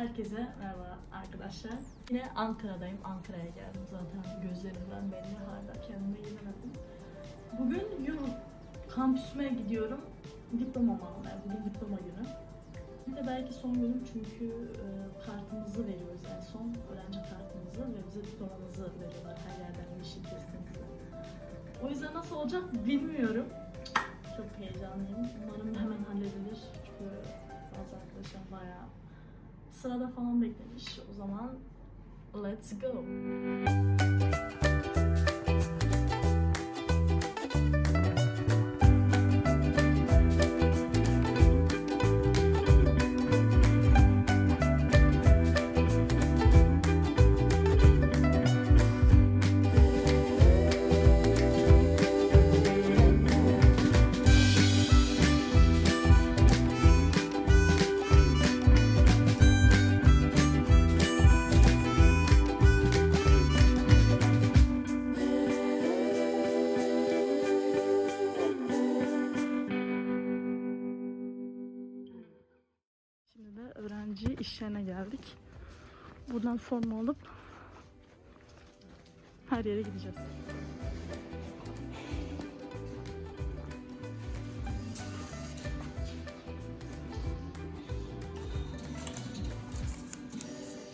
Herkese merhaba arkadaşlar. Yine Ankara'dayım. Ankara'ya geldim zaten gözlerimden belli hala kendime gelemedim. Bugün yurt kampüsüme gidiyorum. Diplomamı almaya. Bugün diploma günü. Bir de belki son günüm çünkü e, kartımızı veriyoruz en son. Öğrenci kartımızı ve bize diplomamızı veriyorlar her yerden bir şey kestiğimizde. O yüzden nasıl olacak bilmiyorum. Çok heyecanlıyım. Umarım hemen halledilir. Çünkü bazı arkadaşlarım bayağı sırada falan beklemiş. O zaman let's go. Öğrenci iş yerine geldik. Buradan formu alıp her yere gideceğiz.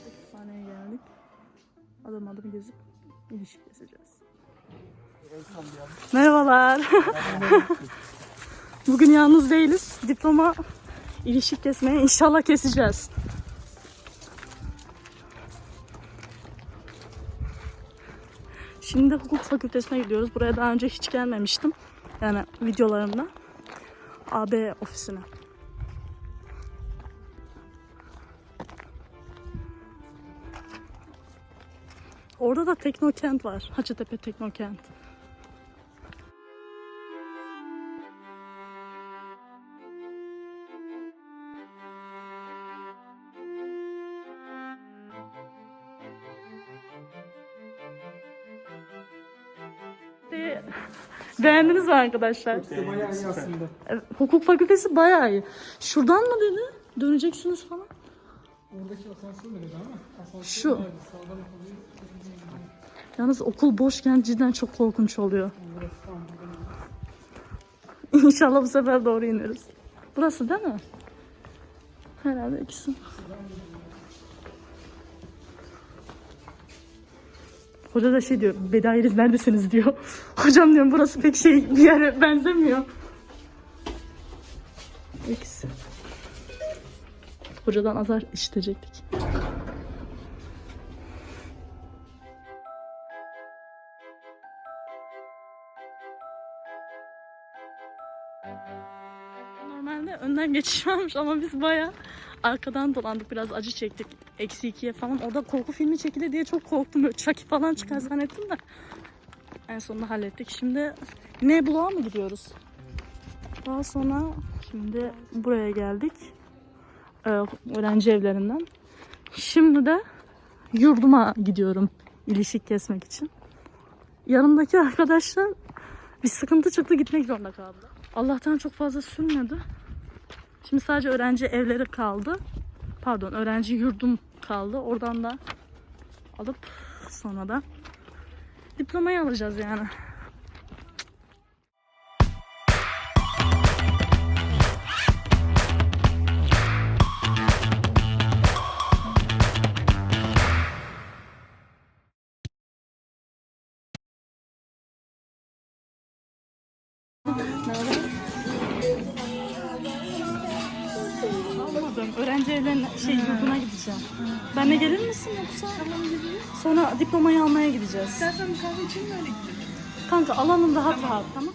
Kütüphaneye geldik. Adım adım gezip ilişki keseceğiz. Merhabalar. Bugün yalnız değiliz. Diploma ilişki kesmeye inşallah keseceğiz. Şimdi hukuk fakültesine gidiyoruz. Buraya daha önce hiç gelmemiştim. Yani videolarımda. AB ofisine. Orada da Teknokent var. Hacettepe Teknokent. Ee, Beğendiniz mi arkadaşlar? Bayağı iyi aslında. Evet, Hukuk fakültesi bayağı iyi. Şuradan mı dedi? Döneceksiniz falan. Oradaki asansör nerede ama? Asansör Şu. nerede? Sağdan. Yalnız okul boşken cidden çok korkunç oluyor. Burası tam buradan. İnşallah bu sefer doğru ineriz. Burası değil mi? Herhalde ikisi. Hoca da şey diyor, Bedayiriz neredesiniz diyor. Hocam diyorum burası pek şey bir yere benzemiyor. İkisi. Hocadan azar işitecektik. Normalde önden geçiş varmış ama biz baya arkadan dolandık biraz acı çektik. Eksi ikiye falan. Orada korku filmi çekildi diye çok korktum. Böyle Chucky falan çıkar zannettim de. En sonunda hallettik. Şimdi ne bulağa mı gidiyoruz? Daha sonra şimdi buraya geldik. Ee, öğrenci evlerinden. Şimdi de yurduma gidiyorum ilişik kesmek için. Yanımdaki arkadaşlar bir sıkıntı çıktı gitmek zorunda kaldılar. Allah'tan çok fazla sürmedi. Şimdi sadece öğrenci evleri kaldı. Pardon öğrenci yurdum kaldı. Oradan da alıp sonra da diplomayı alacağız yani. Almadım. Öğrenci evlerine şey yurduna gideceğim. Benle gelir misin yoksa? Tamam Sonra diplomayı almaya gideceğiz. İstersen bir kahve içelim öyle gidelim. Kanka alalım rahat rahat tamam.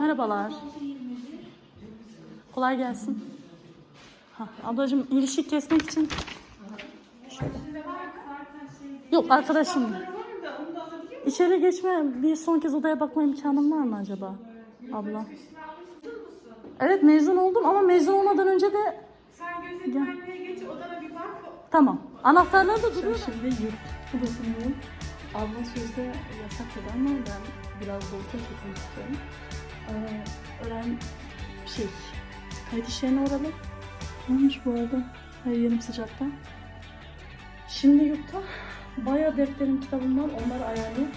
Merhabalar. Kolay gelsin. Ha, ablacığım ilişki kesmek için şöyle. Yok arkadaşım. İçeri geçme bir son kez odaya bakma imkanım var mı acaba? Abla. Evet mezun oldum ama mezun olmadan önce de Sen gözetmenliğe geç odana bir bak. Tamam. Anahtarlar da duruyor. Şimdi yurt odasındayım. Abla sözde yasak dedi ama ben biraz da olsa çekmek istiyorum. hemen şey kayıt işlerine uğradım. Ne olmuş bu arada? Her yerim sıcaktan. Şimdi yurtta bayağı defterim, kitabım var. Onları ayarlayıp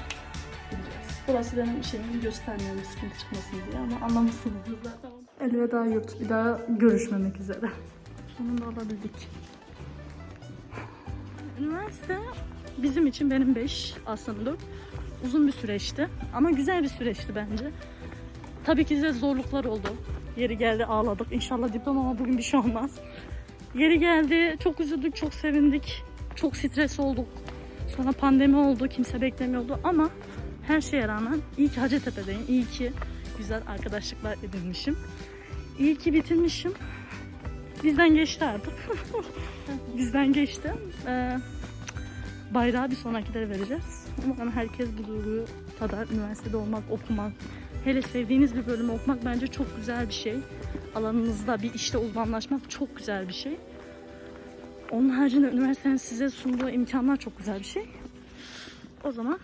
gideceğiz. Burası benim şeyimi göstermiyorum sıkıntı çıkmasın diye ama anlamışsınızdır zaten. Elveda yurt. Bir daha görüşmemek üzere. Sonunda alabildik. Üniversite bizim için benim 5 aslında 4. Uzun bir süreçti ama güzel bir süreçti bence. Tabii ki de zorluklar oldu. Yeri geldi ağladık. İnşallah diplomama bugün bir şey olmaz. Yeri geldi çok üzüldük, çok sevindik. Çok stres olduk. Sonra pandemi oldu, kimse beklemiyordu ama her şeye rağmen iyi ki Hacettepe'deyim. İyi ki güzel arkadaşlıklar edinmişim. İyi ki bitirmişim. Bizden geçti artık. Bizden geçti. Ee, bayrağı bir sonrakilere vereceğiz. Umarım herkes bu duyguyu tadar. Üniversitede olmak, okumak, hele sevdiğiniz bir bölümü okumak bence çok güzel bir şey. Alanınızda bir işte uzmanlaşmak çok güzel bir şey. Onun haricinde üniversitenin size sunduğu imkanlar çok güzel bir şey. O zaman